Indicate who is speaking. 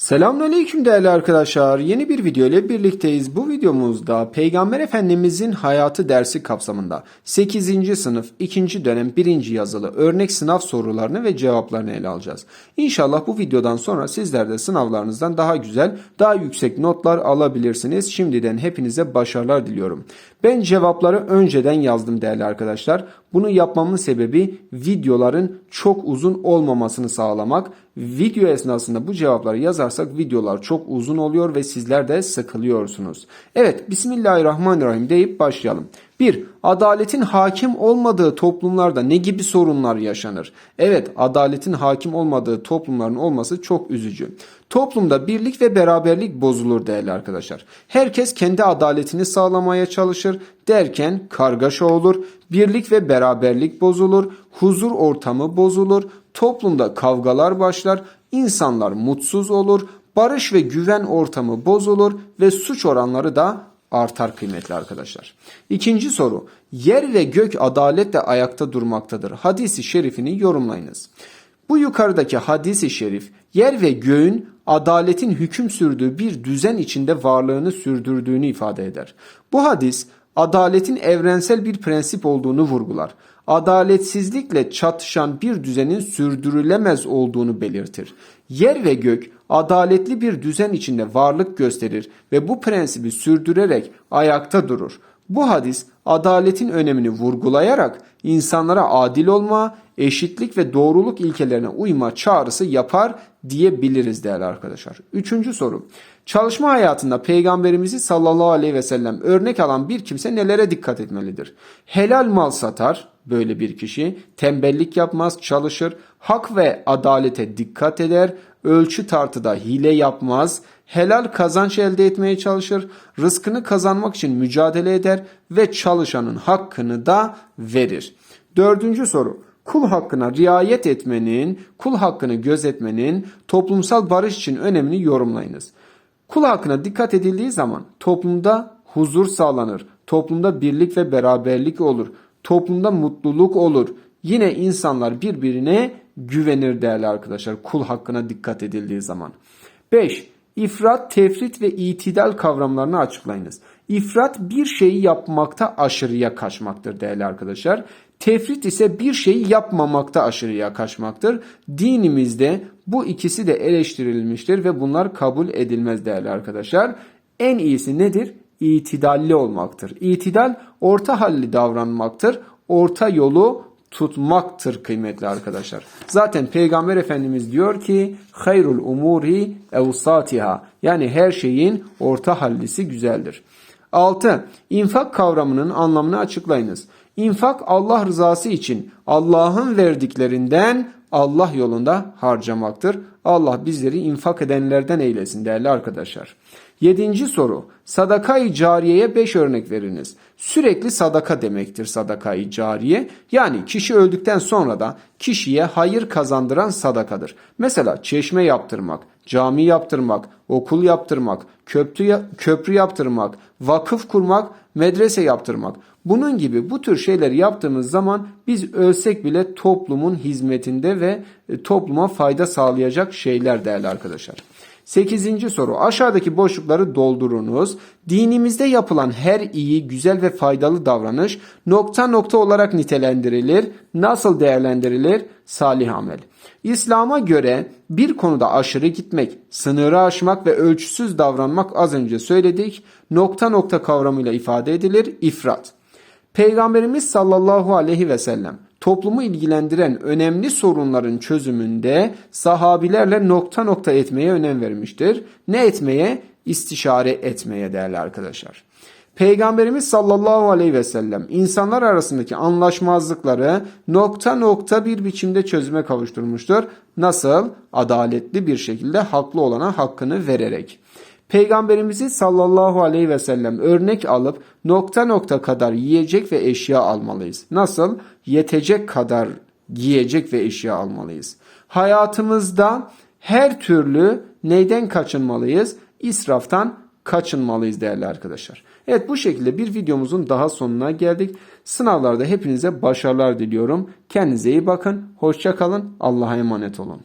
Speaker 1: Selamünaleyküm değerli arkadaşlar. Yeni bir video ile birlikteyiz. Bu videomuzda Peygamber Efendimizin hayatı dersi kapsamında 8. sınıf 2. dönem 1. yazılı örnek sınav sorularını ve cevaplarını ele alacağız. İnşallah bu videodan sonra sizler de sınavlarınızdan daha güzel, daha yüksek notlar alabilirsiniz. Şimdiden hepinize başarılar diliyorum. Ben cevapları önceden yazdım değerli arkadaşlar. Bunu yapmamın sebebi videoların çok uzun olmamasını sağlamak. Video esnasında bu cevapları yazarsak videolar çok uzun oluyor ve sizler de sıkılıyorsunuz. Evet Bismillahirrahmanirrahim deyip başlayalım. 1. Adaletin hakim olmadığı toplumlarda ne gibi sorunlar yaşanır? Evet, adaletin hakim olmadığı toplumların olması çok üzücü. Toplumda birlik ve beraberlik bozulur değerli arkadaşlar. Herkes kendi adaletini sağlamaya çalışır derken kargaşa olur, birlik ve beraberlik bozulur, huzur ortamı bozulur, toplumda kavgalar başlar, insanlar mutsuz olur, barış ve güven ortamı bozulur ve suç oranları da artar kıymetli arkadaşlar. İkinci soru. Yer ve gök adaletle ayakta durmaktadır. Hadisi şerifini yorumlayınız. Bu yukarıdaki hadisi şerif yer ve göğün adaletin hüküm sürdüğü bir düzen içinde varlığını sürdürdüğünü ifade eder. Bu hadis adaletin evrensel bir prensip olduğunu vurgular. Adaletsizlikle çatışan bir düzenin sürdürülemez olduğunu belirtir. Yer ve gök adaletli bir düzen içinde varlık gösterir ve bu prensibi sürdürerek ayakta durur. Bu hadis adaletin önemini vurgulayarak insanlara adil olma, eşitlik ve doğruluk ilkelerine uyma çağrısı yapar diyebiliriz değerli arkadaşlar. Üçüncü soru. Çalışma hayatında peygamberimizi sallallahu aleyhi ve sellem örnek alan bir kimse nelere dikkat etmelidir? Helal mal satar böyle bir kişi, tembellik yapmaz, çalışır, hak ve adalete dikkat eder, ölçü tartıda hile yapmaz, helal kazanç elde etmeye çalışır, rızkını kazanmak için mücadele eder ve çalışanın hakkını da verir. Dördüncü soru. Kul hakkına riayet etmenin, kul hakkını gözetmenin toplumsal barış için önemini yorumlayınız. Kul hakkına dikkat edildiği zaman toplumda huzur sağlanır, toplumda birlik ve beraberlik olur, toplumda mutluluk olur. Yine insanlar birbirine güvenir değerli arkadaşlar kul hakkına dikkat edildiği zaman. 5. İfrat, tefrit ve itidal kavramlarını açıklayınız. İfrat bir şeyi yapmakta aşırıya kaçmaktır değerli arkadaşlar. Tefrit ise bir şeyi yapmamakta aşırıya kaçmaktır. Dinimizde bu ikisi de eleştirilmiştir ve bunlar kabul edilmez değerli arkadaşlar. En iyisi nedir? İtidalli olmaktır. İtidal orta halli davranmaktır. Orta yolu tutmaktır kıymetli arkadaşlar. Zaten Peygamber Efendimiz diyor ki hayrul umuri evsatiha yani her şeyin orta hallisi güzeldir. 6. İnfak kavramının anlamını açıklayınız. İnfak Allah rızası için Allah'ın verdiklerinden Allah yolunda harcamaktır. Allah bizleri infak edenlerden eylesin değerli arkadaşlar. Yedinci soru. Sadakayı cariyeye beş örnek veriniz. Sürekli sadaka demektir sadakayı cariye. Yani kişi öldükten sonra da kişiye hayır kazandıran sadakadır. Mesela çeşme yaptırmak, cami yaptırmak, okul yaptırmak, köprü, köprü yaptırmak, vakıf kurmak, medrese yaptırmak. Bunun gibi bu tür şeyleri yaptığımız zaman biz ölsek bile toplumun hizmetinde ve topluma fayda sağlayacak şeyler değerli arkadaşlar. Sekizinci soru. Aşağıdaki boşlukları doldurunuz. Dinimizde yapılan her iyi, güzel ve faydalı davranış nokta nokta olarak nitelendirilir. Nasıl değerlendirilir? Salih amel. İslam'a göre bir konuda aşırı gitmek, sınırı aşmak ve ölçüsüz davranmak az önce söyledik. Nokta nokta kavramıyla ifade edilir. İfrat. Peygamberimiz sallallahu aleyhi ve sellem toplumu ilgilendiren önemli sorunların çözümünde sahabilerle nokta nokta etmeye önem vermiştir. Ne etmeye? İstişare etmeye değerli arkadaşlar. Peygamberimiz sallallahu aleyhi ve sellem insanlar arasındaki anlaşmazlıkları nokta nokta bir biçimde çözüme kavuşturmuştur. Nasıl? Adaletli bir şekilde haklı olana hakkını vererek. Peygamberimizi sallallahu aleyhi ve sellem örnek alıp nokta nokta kadar yiyecek ve eşya almalıyız. Nasıl? Yetecek kadar giyecek ve eşya almalıyız. Hayatımızda her türlü neyden kaçınmalıyız? İsraftan kaçınmalıyız değerli arkadaşlar. Evet bu şekilde bir videomuzun daha sonuna geldik. Sınavlarda hepinize başarılar diliyorum. Kendinize iyi bakın. Hoşça kalın. Allah'a emanet olun.